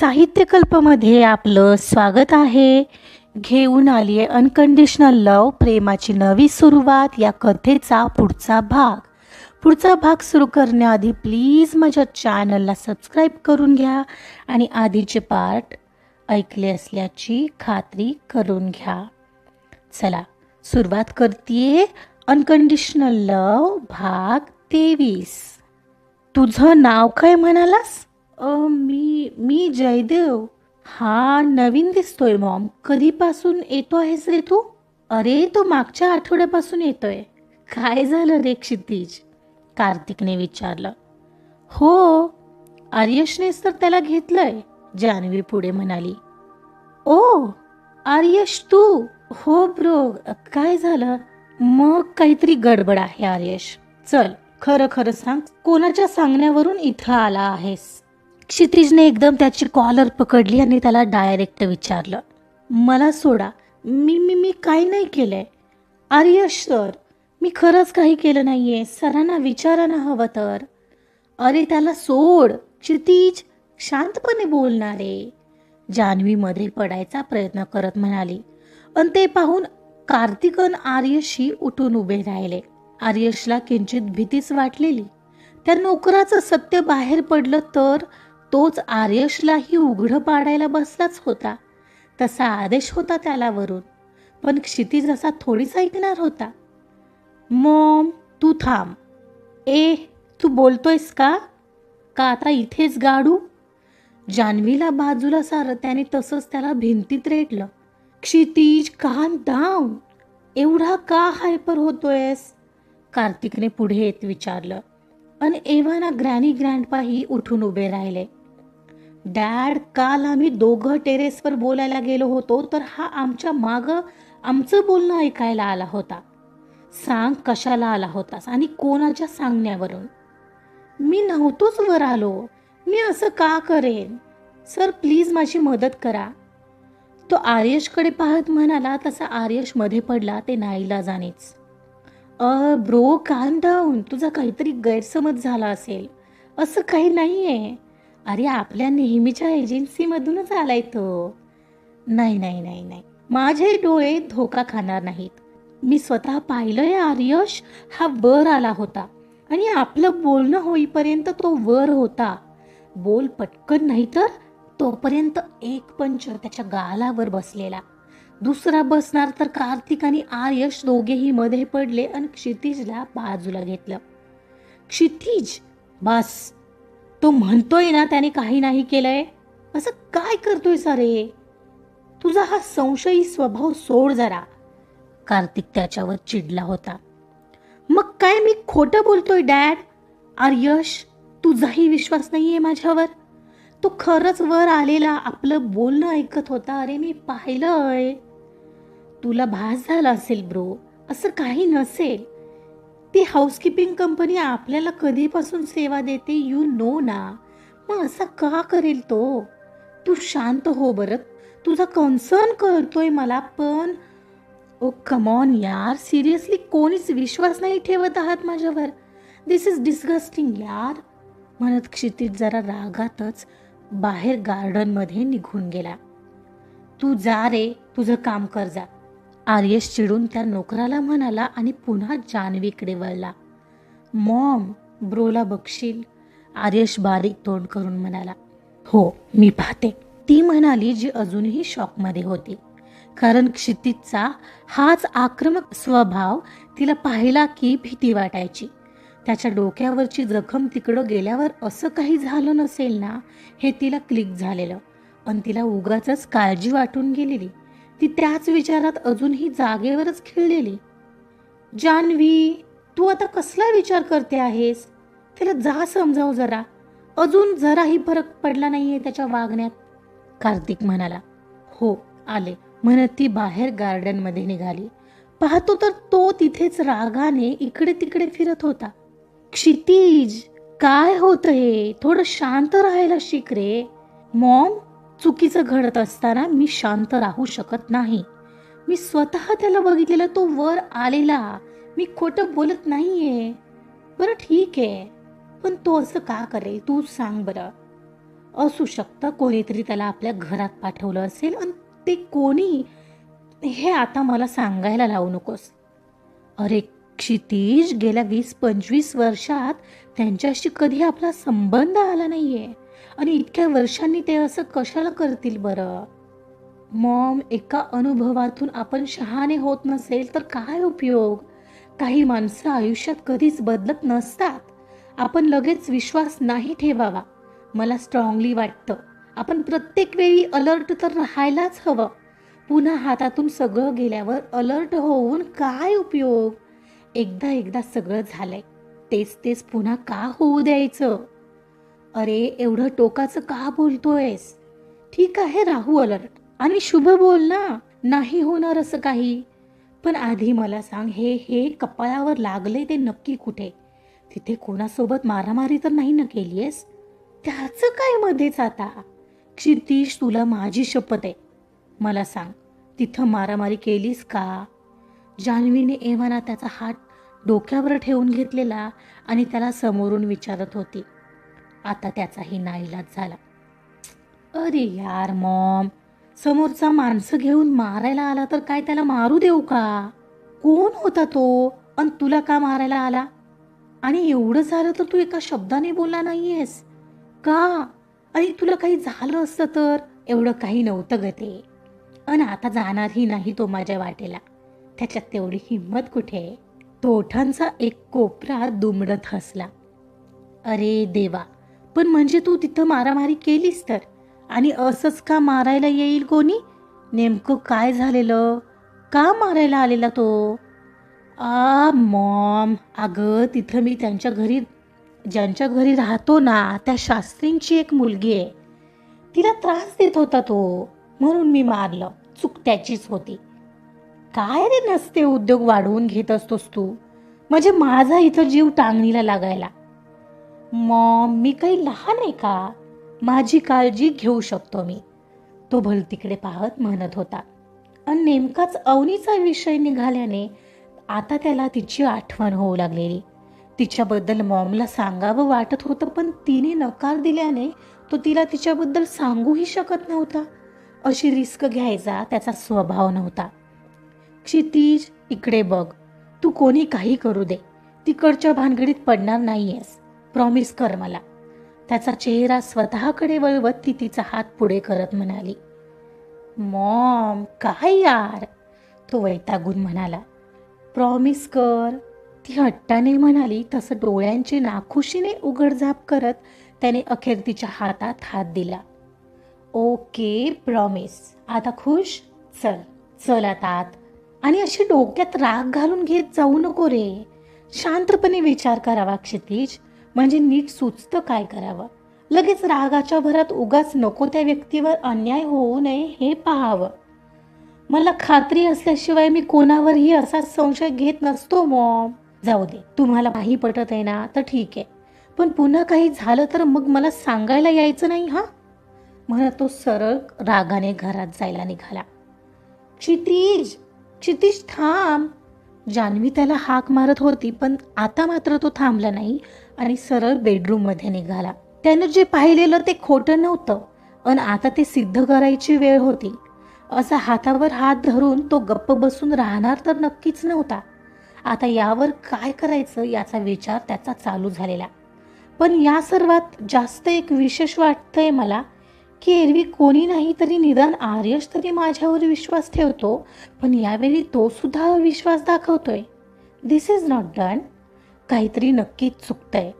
साहित्यकल्पमध्ये आपलं स्वागत आहे. घेऊन आली आहे अनकंडिशनल लव प्रेमाची नवी सुरुवात या कथेचा पुढचा भाग. पुढचा भाग सुरू करण्याआधी प्लीज माझ्या चॅनलला सबस्क्राईब करून घ्या आणि आधीचे पार्ट ऐकले असल्याची खात्री करून घ्या. चला सुरुवात करते अनकंडिशनल लव भाग तेवीस. तुझं नाव काय म्हणालास? मी मी जयदेव. हा नवीन दिसतोय मॉम. कधीपासून येतो आहेस रे तू? अरे तो मागच्या आठवड्यापासून येतोय. काय झालं रे क्षितिज? कार्तिकने विचारलं. हो आर्यशनेच तर त्याला घेतलंय जान्हवी पुढे म्हणाली. ओ आर्यश तू? हो ब्रो काय झालं? मग काहीतरी गडबड आहे आर्यश. चल खरं खरं सांग कोणाच्या सांगण्यावरून इथं आला आहेस? क्षितिजने एकदम त्याची कॉलर पकडली आणि त्याला डायरेक्ट विचारलं मला सोडा मी मी मी काही नाही केलंय. आर्यश सर मी खरंच काही केलं नाही आहे सरांना विचारा ना हवं तर. अरे त्याला सोड क्षितिज शांतपणे बोलणारे जान्हवी मध्ये पडायचा प्रयत्न करत म्हणाली. पण ते पाहून कार्तिकन आर्यशी उठून उभे राहिले. आर्यशला किंचित भीतीच वाटलेली. त्या नोकराचं सत्य बाहेर पडलं तर तोच आर्यशलाही उघडं पाडायला बसलाच होता. तसा आदेश होता त्याला वरून पण क्षितिज असा थोडीच ऐकणार होता. मॉम तू थांब. ए तू बोलतोयस का? का आता इथेच गाडू? जान्हवीला बाजूला सारं त्याने तसंच त्याला भिंतीत रेटलं क्षितिज कान धाव एवढा का हायपर होतोयस? कार्तिकने पुढे येत विचारलं. आणि एव्हाना ग्रॅनी ग्रँडपाही उठून उभे राहिले. डॅड काल आम्ही दोघं टेरेसवर बोलायला गेलो होतो तर हा आमच्या मागं आमचं बोलणं ऐकायला आला होता. सांग कशाला आला होतास आणि कोणाच्या सांगण्यावरून? मी नव्हतोच वर आलो. मी असं का करेन? सर प्लीज माझी मदत करा. तो आर्यशकडे पाहत म्हणाला तसा आर्यशमध्ये पडला ते नाईला जाणेच. अ ब्रो कान डाऊन तुझा काहीतरी गैरसमज झाला असेल. असं काही नाही आहे अरे आपल्या नेहमीच्या एजन्सीमधूनच आलाय तो. नाही नाही नाही नाही. माझे डोळे धोका खाणार नाहीत. मी स्वतः पाहिलंय आर्यश हा वर आला होता. आणि आपलं बोलणं होईपर्यंत तो वर होता. बोल पटकन नाही तर तोपर्यंत एक पंचर त्याच्या गालावर बसलेला. दुसरा बसणार तर कार्तिक आणि आर्यश दोघेही मध्ये पडले आणि क्षितिजला बाजूला घेतलं. क्षितिज बस. तो म्हणतोय ना त्याने काही नाही केलंय. असं काय करतोय सारे तुझा हा संशयी स्वभाव सोड जरा. कार्तिक त्याच्यावर चिडला होता. मग काय मी खोटं बोलतोय डॅड? आर्यश तुझाही विश्वास नाहीये माझ्यावर? तो खरंच वर आलेला आपलं बोलणं ऐकत होता. अरे मी पाहिलंय. तुला भास झाला असेल ब्रो. असं काही नसेल. ती हाऊसकीपिंग कंपनी आपल्याला कधीपासून सेवा देते यू नो ना. मग असा का करेल तो? तू शांत हो बरं. तुझा कन्सर्न करतोय मला पण ओ कमॉन यार. सिरियसली कोणीच विश्वास नाही ठेवत आहात माझ्यावर. दिस इज डिस्गस्टिंग यार. म्हणत क्षितिज जरा रागातच बाहेर गार्डनमध्ये निघून गेला. तू जा रे तुझं काम कर जा. आर्यश चिडून त्या नोकराला म्हणाला आणि पुन्हा जान्हवीकडे वळला. मॉम ब्रोला बघशील? आर्यश बारीक तोंड करून म्हणाला. हो मी पाहते. ती म्हणाली जी अजूनही शॉकमध्ये होती. कारण क्षितिजचा हाच आक्रमक स्वभाव तिला पाहिला की भीती वाटायची. त्याच्या डोक्यावरची जखम तिकडं गेल्यावर असं काही झालं नसेल ना हे तिला क्लिक झालेलं. पण तिला उगाच काळजी वाटून गेलेली. ती त्याच विचारात अजूनही जागेवरच खिळलेली. जान्हवी तू आता कसला विचार करते आहेस? तिला जा समजाव जरा. अजून जराही फरक पडला नाहीये त्याच्या वागण्यात. कार्तिक म्हणाला हो आले. म्हणत ती बाहेर गार्डनमध्ये निघाली. पाहतो तर तो तिथेच रागाने इकडे तिकडे फिरत होता. क्षितिज काय होत हे? थोडं शांत राहायला शिक रे. मॉम चुकीचं घडत असताना मी शांत राहू शकत नाही. मी स्वतः त्याला बघितलेला तो वर आलेला. मी खोटं बोलत नाहीये. बरं ठीक. आहे पण तो असं का करेल? तू सांग बरं. असू शकतं कोणीतरी त्याला आपल्या घरात पाठवलं असेल आणि ते कोणी हे आता मला सांगायला लावू नकोस. अरे क्षितिज गेल्या वीस पंचवीस वर्षात त्यांच्याशी कधी आपला संबंध आला नाहीये. आणि इतक्या वर्षांनी ते असं कशाला करतील बरं? मॉम एका अनुभवातून आपण शहाणे होत नसेल तर काय उपयोग? काही माणसं आयुष्यात कधीच बदलत नसतात. आपण लगेच विश्वास नाही ठेवावा. मला स्ट्रॉंगली वाटतं. आपण प्रत्येक वेळी अलर्ट तर राहायलाच हवं. पुन्हा हातातून सगळं गेल्यावर अलर्ट होऊन काय उपयोग? एकदा एकदा सगळं झालंय. तेच तेच पुन्हा का होऊ द्यायचं? अरे एवढं टोकाचं का बोलतोयस? ठीक आहे राहू अलर्ट. आणि शुभ बोल ना. नाही होणार असं काही. पण आधी मला सांग हे हे कपाळावर लागले ते नक्की कुठे? तिथे कोणासोबत मारामारी तर नाही ना केलीयस? त्याचं काय मध्येच आता? क्षितिश तुला माझी शपथ आहे. मला सांग तिथं मारामारी केलीस का? जान्हवीने एव्हाना त्याचा हात डोक्यावर ठेवून घेतलेला आणि त्याला समोरून विचारत होती. आता त्याचाही नाईलाज झाला. अरे यार मॉम समोरचा माणसं घेऊन मारायला आला तर काय त्याला मारू देऊ का? कोण होता तो? आणि तुला का मारायला आला? आणि एवढं झालं तर तू एका शब्दाने बोलला नाहीयेस. का? आणि तुला काही झालं असतं तर? एवढं काही नव्हतं ग ते. अन आता जाणारही नाही तो माझ्या वाटेला. त्याच्यात तेवढी हिंमत कुठे? तो ओठांचा एक कोपरा दुमडत हसला. अरे देवा पण म्हणजे तू तिथं मारामारी केलीस तर? आणि असंच का मारायला येईल कोणी? नेमकं काय झालेलं? का मारायला आलेला तो? आ मॉम. अगं तिथं मी त्यांच्या घरी ज्यांच्या घरी राहतो ना त्या शास्त्रींची एक मुलगी आहे. तिला त्रास देत होता तो म्हणून मी मारलं. चूक त्याचीच होती. काय रे नसते उद्योग वाढवून घेत असतोस तू? म्हणजे माझा इथं जीव टांगणीला लागायला. मॉम मी काही लहान आहे का? माझी काळजी घेऊ शकतो मी. तो भलतिकडे पाहत म्हणत होता. आणि नेमकाच अवनीचा विषय निघाल्याने आता त्याला तिची आठवण होऊ लागलेली. तिच्याबद्दल मॉमला सांगावं वाटत होतं पण तिने नकार दिल्याने तो तिला तिच्याबद्दल सांगूही शकत नव्हता. अशी रिस्क घ्यायचा त्याचा स्वभाव नव्हता. क्षितिज इकडे बघ. तू कोणी काही करू दे. तिकडच्या भानगडीत पडणार नाहीयेस. प्रॉमिस कर मला. त्याचा चेहरा स्वतःकडे वळवत ती तिचा हात पुढे करत म्हणाली मॉम काय यार? तो वैतागून म्हणाला प्रॉमिस कर. ती हट्टाने म्हणाली तसं डोळ्यांची नाखुशीने उघडझाप करत त्याने अखेर तिच्या हातात हात दिला. ओके प्रॉमिस आता खुश? चल चल आता आत. आणि अशी डोक्यात राग घालून घेत जाऊ नको रे. शांतपणे विचार करावा क्षितिज. म्हणजे नीट सुचतं काय करावं? लगेच रागाच्या भरात उगाच नको त्या व्यक्तीवर अन्याय होऊ नये हे पाहावं. मला खात्री असल्याशिवाय मी कोणावरही असा संशय घेत नसतो मॉम. जाऊ दे तुम्हाला काही पटत आहे ना तर ठीक आहे. पण पुन्हा काही झालं तर मग मला सांगायला यायचं नाही हा? म्हणत तो सरळ रागाने घरात जायला निघाला. क्षितिज क्षितिज थांब. जान्हवी त्याला हाक मारत होती पण आता मात्र तो थांबला नाही आणि सरळ बेडरूममध्ये निघाला. त्यानं जे पाहिलेलं ते खोटं नव्हतं आणि आता ते सिद्ध करायची वेळ होती. असा हातावर हात धरून तो गप्प बसून राहणार तर नक्कीच नव्हता. आता यावर काय करायचं याचा विचार त्याचा चालू झालेला. पण या सर्वात जास्त एक विशेष वाटतंय मला की एरवी कोणी नाही तरी निदान आर्यश तरी माझ्यावर विश्वास ठेवतो पण यावेळी तो सुद्धा विश्वास दाखवतोय. दिस इज नॉट डन काहीतरी नक्कीच चुकतंय.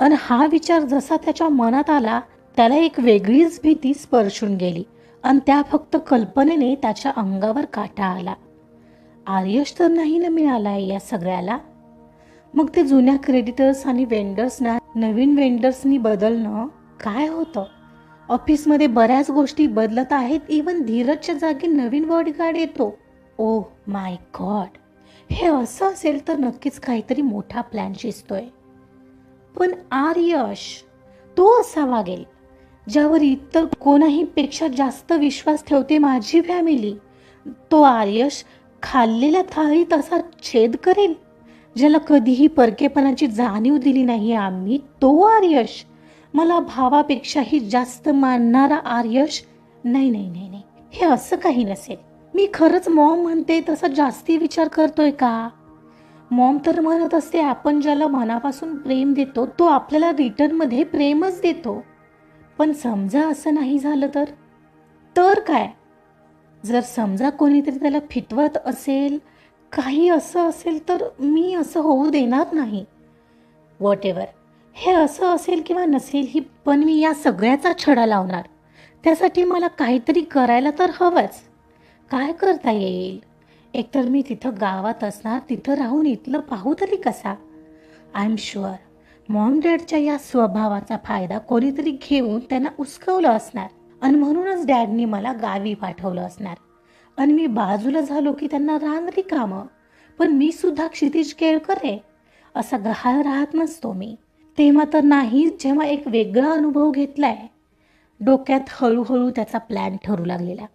आणि हा विचार जसा त्याच्या मनात आला त्याला एक वेगळीच भीती स्पर्शून गेली. आणि त्या फक्त कल्पनेने त्याच्या अंगावर काटा आला. आर्यश तर नाही ना मिळालाय या सगळ्याला? मग ते जुन्या क्रेडिटर्स आणि वेंडर्सना नवीन वेंडर्सनी बदलणं काय होतं? ऑफिसमध्ये बऱ्याच गोष्टी बदलत आहेत. इवन धीरजच्या जागी नवीन बॉडीगार्ड येतो. ओ माय गॉड हे असं असेल तर नक्कीच काहीतरी मोठा प्लॅन शिजतोय. पण आर्यश तो असा वागेल ज्यावर इतर कोणाही पेक्षा जास्त विश्वास ठेवते माझी फॅमिली तो आर्यश खाल्लेल्या थाळीत असा छेद करेल ज्याला कधीही परकेपणाची जाणीव दिली नाही आम्ही. तो आर्यश मला भावापेक्षाही जास्त मानणारा आर्यश नाही नाही नाही नाही हे असं काही नसेल. मी खरंच मॉम म्हणते तसा जास्ती विचार करतोय का? मॉम तर म्हणत असते आपण ज्याला मनापासून प्रेम देतो तो आपल्याला रिटर्नमध्ये प्रेमच देतो. पण समजा असं नाही झालं तर? तर काय? जर समजा कोणीतरी त्याला फिटवत असेल काही असं असेल तर मी असं होऊ देणार नाही. वॉट एवर हे असं असेल किंवा नसेल ही पण मी या सगळ्याचा छडा लावणार. त्यासाठी मला काहीतरी करायला तर हवंच. काय करता येईल? एकतर मी तिथं गावात असणार तिथं राहून इथलं पाहू तरी कसा? आय एम शुअर मॉम डॅडच्या या स्वभावाचा फायदा कोणीतरी घेऊन त्यांना उचकवलं असणार. आणि म्हणूनच डॅडनी मला गावी पाठवलं असणार. आणि मी बाजूला झालो की त्यांना राहणारी कामं. पण मी सुद्धा क्षितिज केळकर आहे असा गहाळ राहत नसतो मी. तेव्हा तर नाही जेव्हा एक वेगळा अनुभव घेतलाय डोक्यात हळूहळू त्याचा प्लॅन ठरू लागलेला.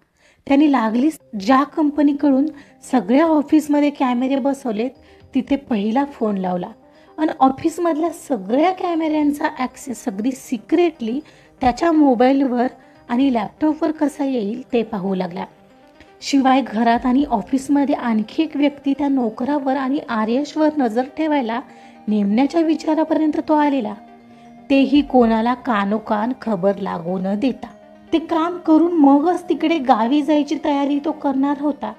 त्यांनी लागलीच ज्या कंपनीकडून सगळ्या ऑफिसमध्ये कॅमेरे बसवलेत तिथे पहिला फोन लावला. आणि ऑफिसमधल्या सगळ्या कॅमेऱ्यांचा ॲक्सेस अगदी सिक्रेटली त्याच्या मोबाईलवर आणि लॅपटॉपवर कसा येईल ते पाहू लागला. शिवाय घरात आणि ऑफिसमध्ये आणखी एक व्यक्ती त्या नोकरावर आणि आर्यशवर नजर ठेवायला नेमण्याच्या विचारापर्यंत तो आलेला. तेही कोणाला कानोकान खबर लागू न देता. ते काम करून मगच तिकडे गावी जायची तयारी तो करणार होता.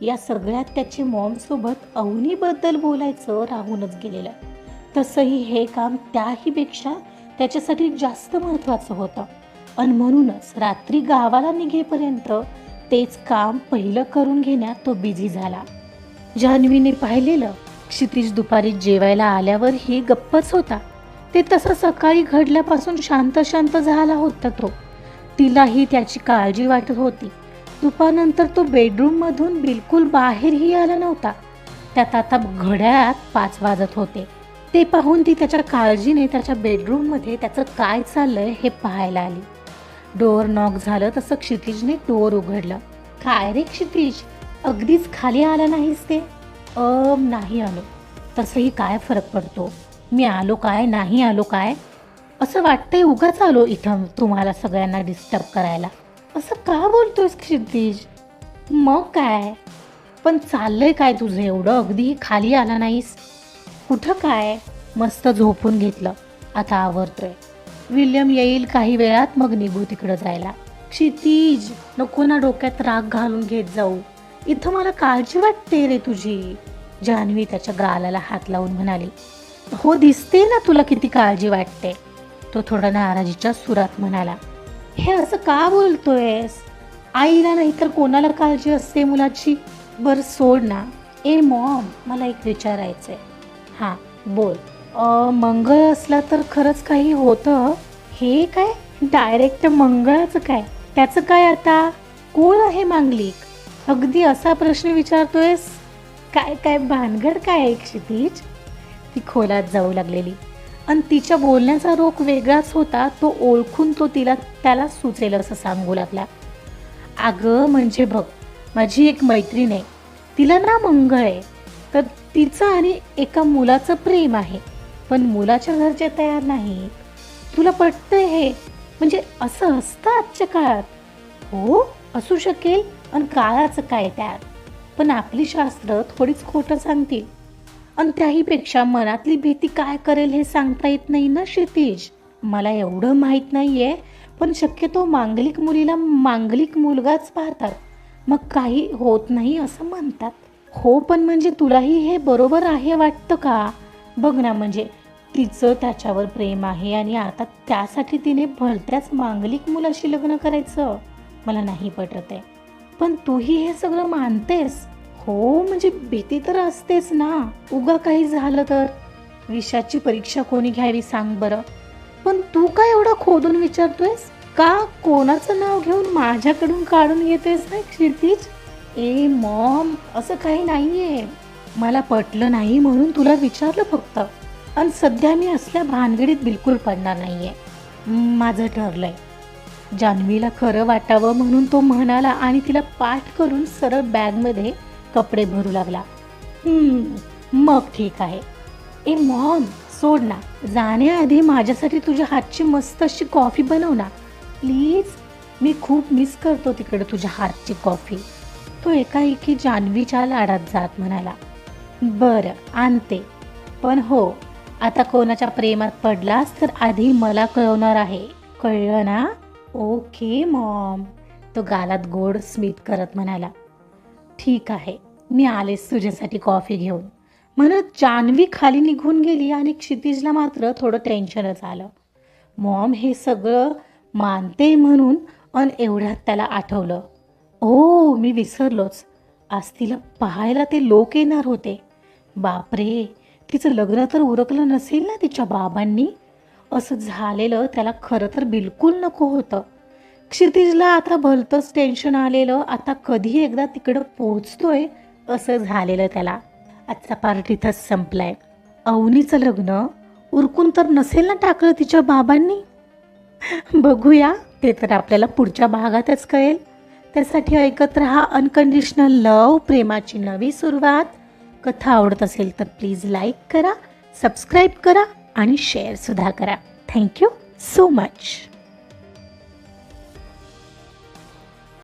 या सगळ्यात त्याचे मॉमसोबत अवनीबद्दल बोलायचं राहूनच गेलेलं. तसंही हे काम त्याहीपेक्षा त्याच्यासाठी जास्त महत्त्वाचं होतं. आणि म्हणूनच रात्री गावाला निघेपर्यंत तेच काम पहिलं करून घेण्यात तो बिझी झाला. जान्हवीने पाहिलेलं क्षितिज दुपारी जेवायला आल्यावर ही गप्पच होता. ते तसं सकाळी घडल्यापासून शांत शांत झाला होता तो. तिलाही त्याची काळजी वाटत होती. दुपारनंतर तो बेडरूममधून बिलकुल बाहेरही आला नव्हता. त्यात आता घड्याळात पाच वाजत होते. ते पाहून ती त्याच्या काळजीने त्याच्या बेडरूममध्ये त्याचं काय चाललंय हे पाहायला आली. डोअर नॉक झालं तसं क्षितिजने डोअर उघडलं. काय रे क्षितिज? अगदीच खाली आला नाहीस ते? अम नाही आलो. तसंही काय फरक पडतो? मी आलो काय? नाही आलो काय? असं वाटतंय उगाच आलो इथं तुम्हाला सगळ्यांना डिस्टर्ब करायला. असं का बोलतोयस क्षितिज? मग काय? पण चाललंय काय तुझं एवढं? अगदी खाली आला नाहीस? कुठं काय? मस्त झोपून घेतलं. आता आवरतोय. विल्यम येईल काही वेळात मग निघू तिकडं जायला. क्षितिज नको ना डोक्यात राग घालून घेत जाऊ. इथं मला काळजी वाटते रे तुझी. जान्हवी त्याच्या गालाला हात लावून म्हणाली हो दिसते ना तुला किती काळजी वाटते. तो थोडा नाराजीच्या सुरात म्हणाला हे असं का बोलतोयस? आईला नाही तर कोणाला काळजी असते मुलाची? बरं सोड ना. ए मॉम मला एक विचारायचंय. हां बोल. मंगळ असला तर खरंच काही होतं? हे काय? डायरेक्ट मंगळाचं काय? त्याचं काय आता? कोण आहे मांगलिक? अगदी असा प्रश्न विचारतोयस? काय काय भानगड काय आहे क्षितिज? ती खोलात जाऊ लागलेली. आणि तिच्या बोलण्याचा रोख वेगळाच होता तो ओळखून तो तिला त्याला सुचेल असं सांगू लागला. अगं म्हणजे बघ माझी एक मैत्रीण आहे. तिला ना मंगळ आहे. तर तिचं आणि एका मुलाचं प्रेम आहे. पण मुलाच्या घरचे तयार नाही. तुला पटतंय हे? म्हणजे असं असतं आजच्या काळात? हो? असू शकेल आणि काळाचं काय त्यात? पण आपली शास्त्र थोडीच खोटं सांगतील आणि त्याहीपेक्षा मनातली भीती काय करेल हे सांगता येत नाही ना क्षितिज? मला एवढं माहीत नाही आहे पण शक्यतो मांगलिक मुलीला मांगलिक मुलगाच पाहतात. मग काही होत नाही असं म्हणतात. हो पण म्हणजे तुलाही हे बरोबर आहे वाटतं का? बघ ना म्हणजे तिचं त्याच्यावर प्रेम आहे आणि आता त्यासाठी तिने भलत्याच मांगलिक मुलाशी लग्न करायचं. मला नाही पटत आहे. पण तूही हे सगळं मानतेस? हो म्हणजे भीती तर असतेच ना. उगा काही झालं तर? विषाची परीक्षा कोणी घ्यावी सांग बरं. पण तू काय एवढं खोदून विचारतोयस? का कोणाचं नाव घेऊन माझ्याकडून काढून येतेस ना क्षितिज? ए मॉम असं काही नाहीये. मला पटलं नाही म्हणून तुला विचारलं फक्त. आणि सध्या मी असल्या भानगडीत बिलकुल पडणार नाहीये. माझं ठरलंय. जान्हवीला खरं वाटावं म्हणून तो म्हणाला आणि तिला पाठ करून सरळ बॅगमध्ये कपडे भरू लागला. मग ठीक आहे. ए मॉम सोड ना. जाण्याआधी माझ्यासाठी तुझ्या हातची मस्त अशी कॉफी बनव ना. प्लीज मी खूप मिस करतो तिकडे तुझ्या हातची कॉफी. तो एकाएकी जान्हवीच्या लाडात जात म्हणाला. बरं आणते. पण हो आता कोणाच्या प्रेमात पडलास तर आधी मला कळवणार आहे. कळलं ना? Okay mom. तो गालात गोड स्मित करत म्हणाला ठीक आहे मी आलेच तुझ्यासाठी कॉफी घेऊन. म्हणत जान्हवी खाली निघून गेली आणि क्षितिजला मात्र थोडं टेन्शनच आलं. मॉम हे सगळं मानते म्हणून अन एवढ्यात त्याला आठवलं ओ मी विसरलोच. आज तिला पाहायला ते लोक येणार होते. बापरे तिचं लग्न तर उरकलं नसेल ना तिच्या बाबांनी? असं झालेलं त्याला खरं तर बिलकुल नको होतं. क्षितिजला आता भलतंच टेन्शन आलेलं आता कधी एकदा तिकडं पोहोचतोय असं झालेलं त्याला. आजचा पार्ट इथंच संपलाय. अवनीचं लग्न उरकून तर नसेल ना टाकलं तिच्या बाबांनी? बघूया ते तर आपल्याला पुढच्या भागातच कळेल. त्यासाठी ऐकत रहा अनकंडिशनल लव प्रेमाची नवी सुरुवात. कथा आवडत असेल तर प्लीज लाईक करा सबस्क्राईब करा. आणि शेअरसुद्धा करा. Thank you so much